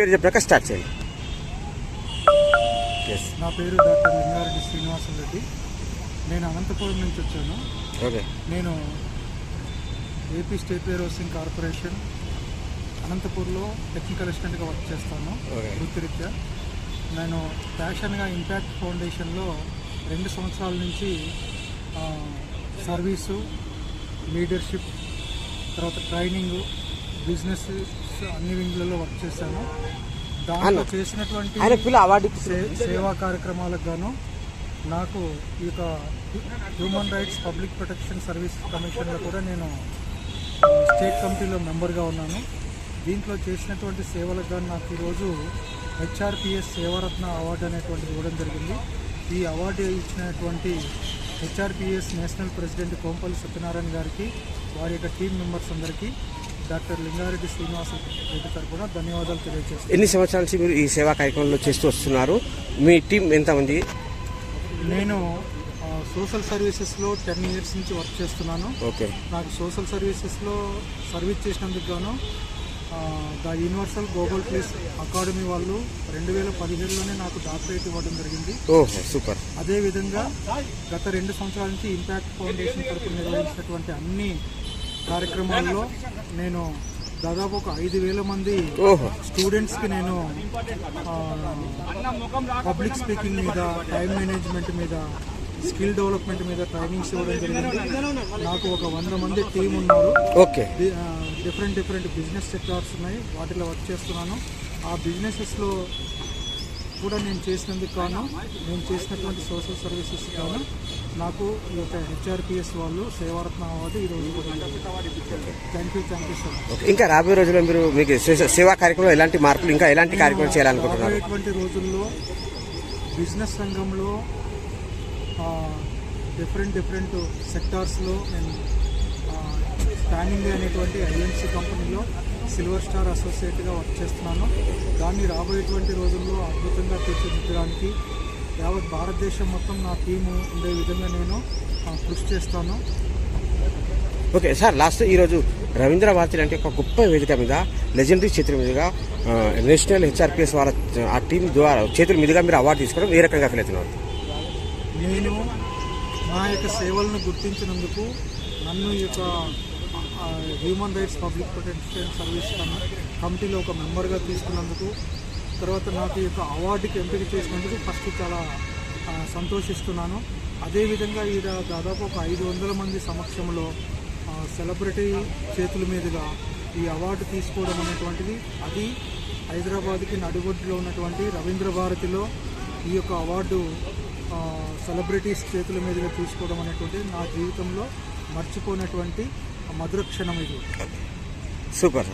పేరు చెప్పాక స్టార్ట్ చేయండి. నా పేరు డాక్టర్ లింగారెడ్డి శ్రీనివాసం రెడ్డి నేను అనంతపురం నుంచి వచ్చాను. ఓకే నేను AP state warehousing corporation అనంతపూర్లో టెక్నికల్ అసిస్టెంట్గా వర్క్ చేస్తాను. వృత్తిరీత్యా. నేను ప్యాషన్గా ఇంపాక్ట్ ఫౌండేషన్లో రెండు సంవత్సరాల నుంచి సర్వీసు లీడర్షిప్ తర్వాత ట్రైనింగ్ బిజినెస్ అన్ని వింగ్లలో వర్క్ చేశాను. దాంట్లో. చేసినటువంటి సేవా కార్యక్రమాలకు గాను నాకు ఈ యొక్క human rights public protection service కమిషన్లో కూడా నేను స్టేట్ కమిటీలో మెంబర్గా ఉన్నాను. దీంట్లో చేసినటువంటి సేవలకు గాను నాకు ఈరోజు హెచ్ఆర్పిఎస్ సేవారత్న అవార్డు అనేటువంటిది ఇవ్వడం జరిగింది. ఈ అవార్డు ఇచ్చినటువంటి HRPS national president Kompalli Satyanarayana గారికి వారి యొక్క టీం మెంబర్స్ అందరికీ డాక్టర్ లింగారెడ్డి శ్రీనివాస రెడ్డి తరపున ధన్యవాదాలు తెలియజేస్తాను ఎన్ని సంవత్సరాల నుంచి మీరు ఈ సేవా కార్యక్రమంలో చేస్తూ వస్తున్నారు? మీ టీం ఎంతమంది? నేను సోషల్ సర్వీసెస్లో టెన్ ఇయర్స్ నుంచి వర్క్ చేస్తున్నాను. ఓకే. నాకు సోషల్ సర్వీసెస్లో సర్వీస్ చేసినందుకు గాను the universal global peace academy వాళ్ళు రెండు వేల పదిహేడులోనే నాకు డాక్టరేట్ ఇవ్వడం జరిగింది. ఓహో సూపర్. అదేవిధంగా గత రెండు సంవత్సరాల నుంచి ఇంపాక్ట్ ఫౌండేషన్ తరపున నిర్వహించినటువంటి అన్ని కార్యక్రమాల్లో నేను దాదాపు ఒక ఐదు వేల మంది స్టూడెంట్స్కి నేను పబ్లిక్ స్పీకింగ్ మీద టైం మేనేజ్మెంట్ మీద స్కిల్ డెవలప్మెంట్ మీద ట్రైనింగ్స్ ఇవ్వడం జరిగింది. నాకు ఒక వంద మంది టీం ఉన్నారు. Okay. Different different business sectors ఉన్నాయి. వాటిలో వర్క్ చేస్తున్నాను. ఆ బిజినెసెస్లో కూడా నేను చేసినందుకు గాను నేను చేసినటువంటి సోషల్ సర్వీసెస్ గాను నాకు ఈ యొక్క హెచ్ఆర్పిఎస్ వాళ్ళు సేవారత్న అవార్డు ఈరోజు thank you thank you so much okay ఇంకా రాబోయే రోజుల్లో మీరు మీకు సేవా కార్యక్రమంలో ఎలాంటి మార్పులు ఇంకా ఎలాంటి కార్యక్రమం చేయాలనుకుంటున్నారు? రాబోయేటువంటి రోజుల్లో బిజినెస్ రంగంలో డిఫరెంట్ డిఫరెంట్ సెక్టార్స్లో నేను స్పానింగ్ అనేటువంటి ఐఎన్సీ కంపెనీలో సిల్వర్ స్టార్ అసోసియేట్గా వర్క్ చేస్తున్నాను. దాన్ని రాబోయేటువంటి రోజుల్లో అద్భుతంగా తీర్చిదిద్దడానికి యావత్ భారతదేశం మొత్తం నా టీము ఉండే విధంగా నేను కృషి చేస్తాను. ఓకే సార్ లాస్ట్ ఈరోజు రవీంద్ర భారతి లాంటి ఒక గొప్ప వేదిక మీద లెజెండరీ చేతుల మీదుగా నేషనల్ హెచ్ఆర్పిఎస్ వాళ్ళ ఆ టీం ద్వారా చేతుల మీదుగా మీరు అవార్డు తీసుకోవడం ఏ రకంగా ఫీల్ అవుతున్నారు నేను నా యొక్క సేవలను గుర్తించినందుకు నన్ను ఈ యొక్క human rights public protection service కమిటీలో ఒక మెంబర్గా తీసుకున్నందుకు తర్వాత నాకు ఈ యొక్క అవార్డుకి ఎంపిక చేసినందుకు ఫస్ట్ చాలా సంతోషిస్తున్నాను. అదేవిధంగా ఈడ దాదాపు ఒక ఐదు వందల మంది సమక్షంలో సెలబ్రిటీ చేతుల మీదుగా ఈ అవార్డు తీసుకోవడం అనేటువంటిది అది హైదరాబాద్కి నడుబొడ్డులో ఉన్నటువంటి రవీంద్ర భారతిలో ఈ యొక్క అవార్డు సెలబ్రిటీస్ చేతుల మీదుగా తీసుకోవడం అనేటువంటిది నా జీవితంలో మర్చిపోయినటువంటి మధుర క్షణం ఇది సూపర్